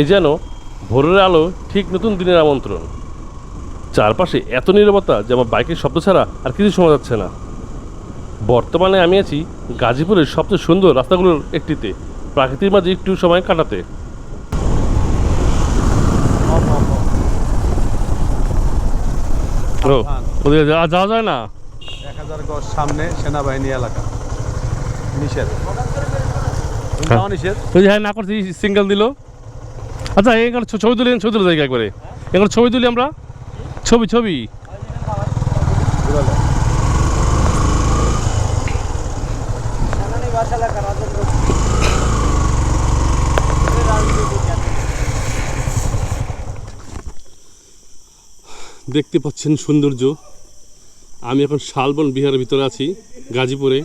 এই যেন ভোরের আলো ঠিক নতুন দিনের আমন্ত্রণ। চারপাশে এত নীরবতা যে আমার বাইকের শব্দ ছাড়া আর কিছু শোনা যাচ্ছে না। বর্তমানে আমি আছি গাজীপুরের সবচেয়ে সুন্দর রাস্তাগুলোর একটিতে প্রাকৃতির মাঝে একটু সময় কাটাতে। ওদিকে যাওয়া যায় না? এক হাজার গজ সামনে সেনাবাহিনী এলাকা। নিষেধ। হ্যাঁ। নিষেধ। হ্যাঁ না করছি সিঙ্গেল দিল। আচ্ছা এখানে ছবি তুলি ছবি তুলে জায়গা একবারে। এখানে ছবি তুলি আমরা। ছবি ছবি। দেখতে পাচ্ছেন সৌন্দর্য। আমি এখন শালবন বিহারের ভিতরে আছি, গাজীপুরে,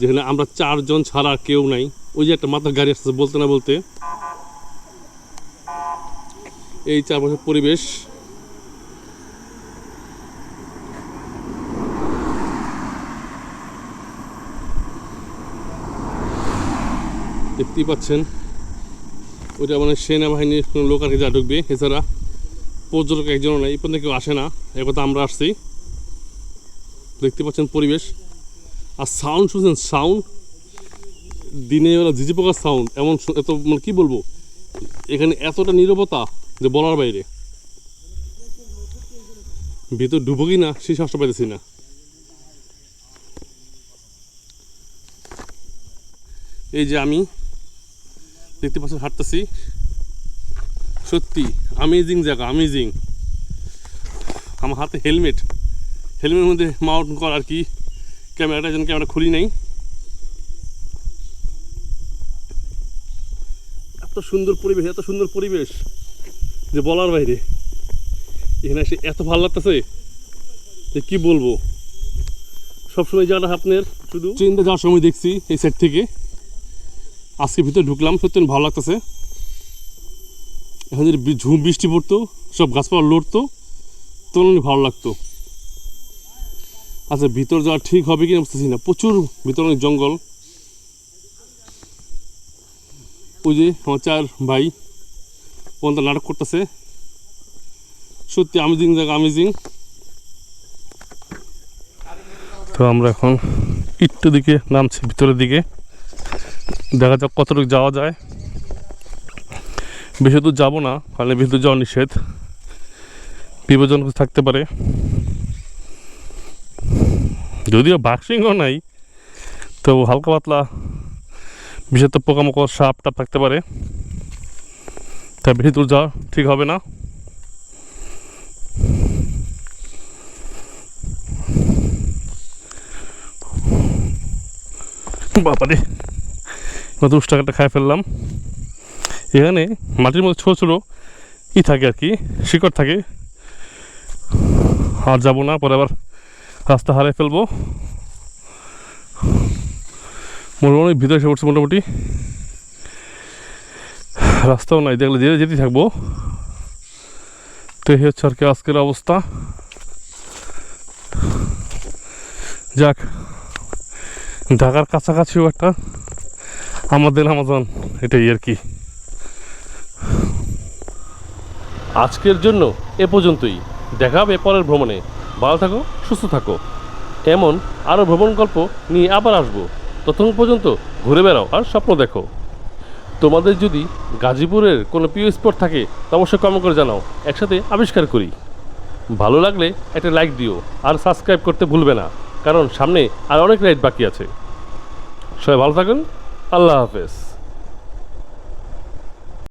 যেখানে আমরা চারজন ছাড়া কেউ নাই। ওই যে একটা মাথার গাড়ি আসছে বলতে না বলতে। এই চারপাশের পরিবেশ। দেখতেই পাচ্ছেন, ওইটা মানে সেনাবাহিনীর কোনো লোক আর কি যা ঢুকবে, এছাড়া পর্যটক একজনও নাই পর্যন্ত কেউ আসে না। একথা আমরা আসছি। দেখতে পাচ্ছেন পরিবেশ। আর সাউন্ড শুনছেন? সাউন্ড দিনে বেলা ঝিঝি পোকার সাউন্ড এমন এত মানে কী বলব? এখানে এতটা নীরবতা। যে বলার বাইরে। ভিতর ডুবো কি না, সেই শ্বাসটা পাইতেছি না। এই যে আমি, দেখতে পাচ্ছেন হাঁটতেছি। সত্যি আমেজিং জায়গা আমেজিং আমার হাতে হেলমেট হেলমেটের মধ্যে মাউন্ট করা আর কি ক্যামেরাটা যেন ক্যামেরা খুলি নাই। এত সুন্দর পরিবেশ, এত সুন্দর পরিবেশ। যে বলার বাইরে। এখানে এসে এত ভালো লাগতেছে যে কি বলব? সবসময় জায়গাটা আপনার, শুধু ট্রেনটা যাওয়ার সময় দেখছি এই সাইড থেকে। আজকে ভিতরে ঢুকলাম, সত্যি ভালো লাগতেছে। এখন ঝুম বৃষ্টি পড়তো, সব গাছপালা লড়তো তখন ভালো লাগতো। আচ্ছা ভিতর যাওয়া ঠিক হবে কি বুঝতেছি না। প্রচুর ভিতর অনেক জঙ্গল। ওই যে আমার চার ভাই ওখানটা নাটক করতেছে। সত্যি আমেজিং জায়গা আমেজিং তো আমরা এখন একটু দিকে নামছি, ভিতরের দিকে। দেখা যাক কতটুকু যাওয়া যায়। বেশি দূর যাব না, কারণ বেশি দূর যাওয়া নিষেধ। বিপজ্জনক থাকতে পারে। যদিও বাঘ সিংহ নাই তো হালকা পাতলা বিশেষ পোকামাকড় সাপ টাপ থাকতে পারে। তাই বেশি দূর যাওয়া ঠিক হবে না? বাবারে দশ টাকাটা খাই ফেললাম। এখানে মাটির মধ্যে ছোটো ছোটো ই থাকে আর কি, শিকড় থাকে। আর যাব না, পরে আবার রাস্তা হারিয়ে ফেলব। মোটামুটি ভিতরে এসে পড়ছে মোটামুটি। রাস্তাও নাই, দেখলে যেতে যেতেই থাকব। তো এই হচ্ছে আর কি আজকের অবস্থা। যাক, ঢাকার কাছাকাছিও একটা আমাদের আমাজন এটাই আর কি। আজকের জন্য এ পর্যন্তই। দেখা হবে পরের ভ্রমণে। ভালো থাকো, সুস্থ থাকো। এমন আরও ভ্রমণ গল্প নিয়ে আবার আসব। ততক্ষণ পর্যন্ত ঘুরে বেড়াও আর স্বপ্ন দেখো। তোমাদের যদি গাজীপুরের কোনো প্রিয় স্পট থাকে, তা অবশ্যই কমেন্ট করে জানাও। একসাথে আবিষ্কার করি। ভালো লাগলে একটা লাইক দিও, আর সাবস্ক্রাইব করতে ভুলবে না, কারণ সামনে আর অনেক রাইড বাকি আছে। সবাই ভালো থাকুন, আল্লাহ হাফেজ।